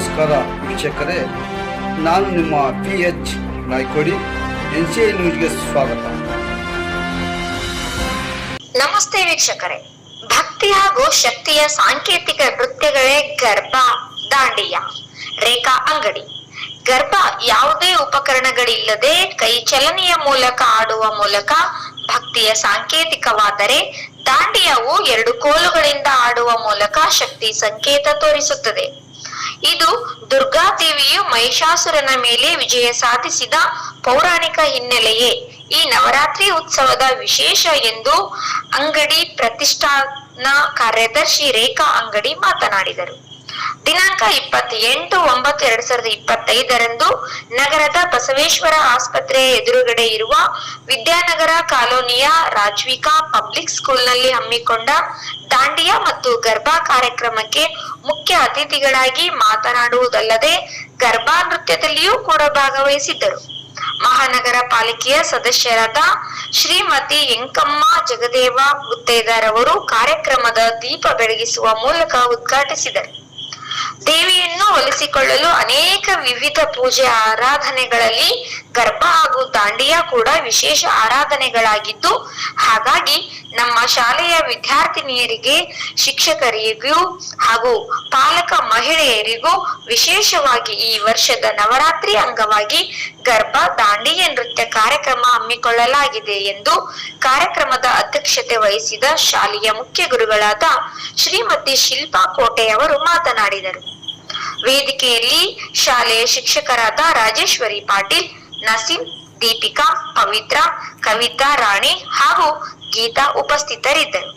ವೀಕ್ಷಕರೇ. ನಾನು ನಿಮ್ಮ P H Naikodi N C I ನ್ಯೂಸ್ಗೆ ಸ್ವಾಗತ. ನಮಸ್ತೆ ವೀಕ್ಷಕರೇ. ಭಕ್ತಿ ಹಾಗೂ ಶಕ್ತಿಯ ಸಾಂಕೇತಿಕ ನೃತ್ಯಗಳೇ ಗರ್ಭ, ದಾಂಡಿಯ, ರೇಖಾ ಅಂಗಡಿ. ಗರ್ಭ ಯಾವುದೇ ಉಪಕರಣಗಳಿಲ್ಲದೆ ಕೈ ಚಲನೆಯ ಮೂಲಕ ಆಡುವ ಮೂಲಕ ಭಕ್ತಿಯ ಸಾಂಕೇತಿಕವಾದರೆ ದಾಂಡಿಯವು ಎರಡು ಕೋಲುಗಳಿಂದ ಆಡುವ ಮೂಲಕ ಶಕ್ತಿ ಸಂಕೇತ ತೋರಿಸುತ್ತದೆ. ಇದು ದುರ್ಗಾದೇವಿಯು ಮಹಿಷಾಸುರನ ಮೇಲೆ ವಿಜಯ ಸಾಧಿಸಿದ ಪೌರಾಣಿಕ ಹಿನ್ನೆಲೆಯೇ. ಈ ನವರಾತ್ರಿ ಉತ್ಸವದ ವಿಶೇಷ ಎಂದು ಅಂಗಡಿ ಪ್ರತಿಷ್ಠಾನ ಕಾರ್ಯದರ್ಶಿ ರೇಖಾ ಅಂಗಡಿ ಮಾತನಾಡಿದರು. ದಿನಾಂಕ ಇಪ್ಪತ್ತೆಂಟು ಒಂಬತ್ತು ಎರಡ್ ಸಾವಿರದ ಇಪ್ಪತ್ತೈದರಂದು ನಗರದ ಬಸವೇಶ್ವರ ಆಸ್ಪತ್ರೆಯ ಎದುರುಗಡೆ ಇರುವ ವಿದ್ಯಾನಗರ ಕಾಲೋನಿಯ ರಾಜ್ವಿಕಾ ಪಬ್ಲಿಕ್ ಸ್ಕೂಲ್ನಲ್ಲಿ ಹಮ್ಮಿಕೊಂಡ ದಾಂಡಿಯಾ ಮತ್ತು ಗರ್ಭಾ ಕಾರ್ಯಕ್ರಮಕ್ಕೆ ಮುಖ್ಯ ಅತಿಥಿಗಳಾಗಿ ಮಾತನಾಡುವುದಲ್ಲದೆ ಗರ್ಭಾ ನೃತ್ಯದಲ್ಲಿಯೂ ಕೂಡ ಭಾಗವಹಿಸಿದ್ದರು. ಮಹಾನಗರ ಪಾಲಿಕೆಯ ಸದಸ್ಯರಾದ ಶ್ರೀಮತಿ ಎಂಕಮ್ಮ ಜಗದೇವ ಗುತ್ತೇದಾರ್ ಅವರು ಕಾರ್ಯಕ್ರಮದ ದೀಪ ಬೆಳಗಿಸುವ ಮೂಲಕ ಉದ್ಘಾಟಿಸಿದರು. ದೇವಿಯನ್ನು ಒಲಿಸಿಕೊಳ್ಳಲು ಅನೇಕ ವಿವಿಧ ಪೂಜೆ ಆರಾಧನೆಗಳಲ್ಲಿ ಗರ್ಭ ಹಾಗೂ ದಾಂಡಿಯಾ ಕೂಡ ವಿಶೇಷ ಆರಾಧನೆಗಳಾಗಿದ್ದು, ಹಾಗಾಗಿ ನಮ್ಮ ಶಾಲೆಯ ವಿದ್ಯಾರ್ಥಿನಿಯರಿಗೆ, ಶಿಕ್ಷಕರಿಗೂ ಹಾಗೂ ಪಾಲಕ ಮಹಿಳೆಯರಿಗೂ ವಿಶೇಷವಾಗಿ ಈ ವರ್ಷದ ನವರಾತ್ರಿ ಅಂಗವಾಗಿ ಗರ್ಭ, ದಾಂಡಿಯ ನೃತ್ಯ ಕಾರ್ಯಕ್ರಮ ಹಮ್ಮಿಕೊಳ್ಳಲಾಗಿದೆ ಎಂದು ಕಾರ್ಯಕ್ರಮದ ಅಧ್ಯಕ್ಷತೆ ವಹಿಸಿದ ಶಾಲೆಯ ಮುಖ್ಯ ಗುರುಗಳಾದ ಶ್ರೀಮತಿ ಶಿಲ್ಪಾ ಕೋಟೆಯವರು ಮಾತನಾಡಿದರು. ವೇದಿಕೆಯಲ್ಲಿ ಶಾಲೆಯ ಶಿಕ್ಷಕರಾದ ರಾಜೇಶ್ವರಿ ಪಾಟೀಲ್, ನಸೀಂ, ದೀಪಿಕಾ, ಪವಿತ್ರ, ಕವಿತಾ ರಾಣಿ ಹಾಗೂ ಗೀತಾ ಉಪಸ್ಥಿತರಿದ್ದರು.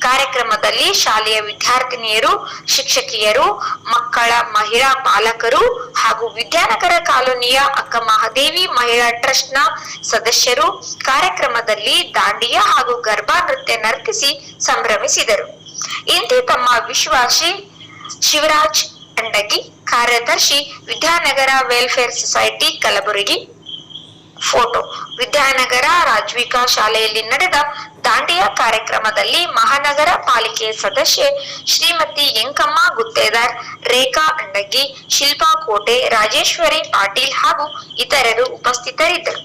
ಕಾರ್ಯಕ್ರಮದಲ್ಲಿ ಶಾಲೆಯ ವಿದ್ಯಾರ್ಥಿನಿಯರು, ಶಿಕ್ಷಕಿಯರು, ಮಕ್ಕಳ ಮಹಿಳಾ ಪಾಲಕರು ಹಾಗೂ ವಿದ್ಯಾನಗರ ಕಾಲೋನಿಯ ಅಕ್ಕ ಮಹಾದೇವಿ ಮಹಿಳಾ ಟ್ರಸ್ಟ್ನ ಸದಸ್ಯರು ಕಾರ್ಯಕ್ರಮದಲ್ಲಿ ದಾಂಡಿಯಾ ಹಾಗೂ ಗರ್ಭಾ ನೃತ್ಯ ನರ್ತಿಸಿ ಸಂಭ್ರಮಿಸಿದರು. ಇಂದು ತಮ್ಮ ವಿಶ್ವಾಸಿ ಶಿವರಾಜ್ ಅಂಡಗಿ ಕಾರ್ಯದರ್ಶಿ Vidyanagar welfare society Kalaburagi. Photo. Vidyanagar Rajvika ಶಾಲೆಯಲ್ಲಿ ನಡೆದ ದಾಂಡಿಯಾ ಕಾರ್ಯಕ್ರಮದಲ್ಲಿ ಮಹಾನಗರ ಪಾಲಿಕೆ ಸದಸ್ಯೆ ಶ್ರೀಮತಿ ಎಂಕಮ್ಮ ಗುತ್ತೇದಾರ್, ರೇಖಾ ಅಂಡಗಿ, ಶಿಲ್ಪಾ ಕೋಟೆ, ರಾಜೇಶ್ವರಿ ಪಾಟೀಲ್ ಹಾಗೂ ಇತರರು ಉಪಸ್ಥಿತರಿದ್ದರು.